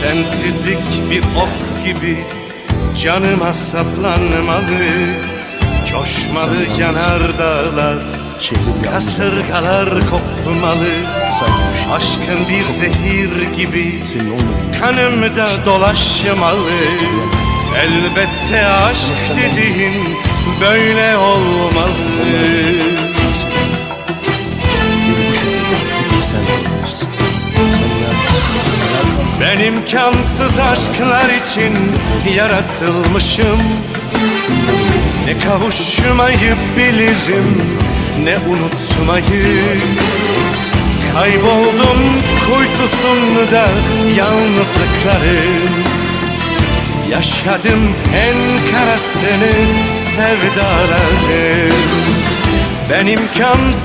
Sensizlik bir ok gibi canıma saplanmalı Coşmalı Şehrin yalnız kasırgalar kopmalı Aşkın bir zehir gibi kanımda dolaşmalı Elbette aşk dediğin böyle olmalı. Beni bu şehirde bir tek sen tanıyorsun. Ben imkansız aşklar için yaratılmışım. Ne kavuşmayı bilirim ne unutmayı Kayboldum kuytusunda yalnızlıkların Yaşadım en karasını sevdaların Ben imkansız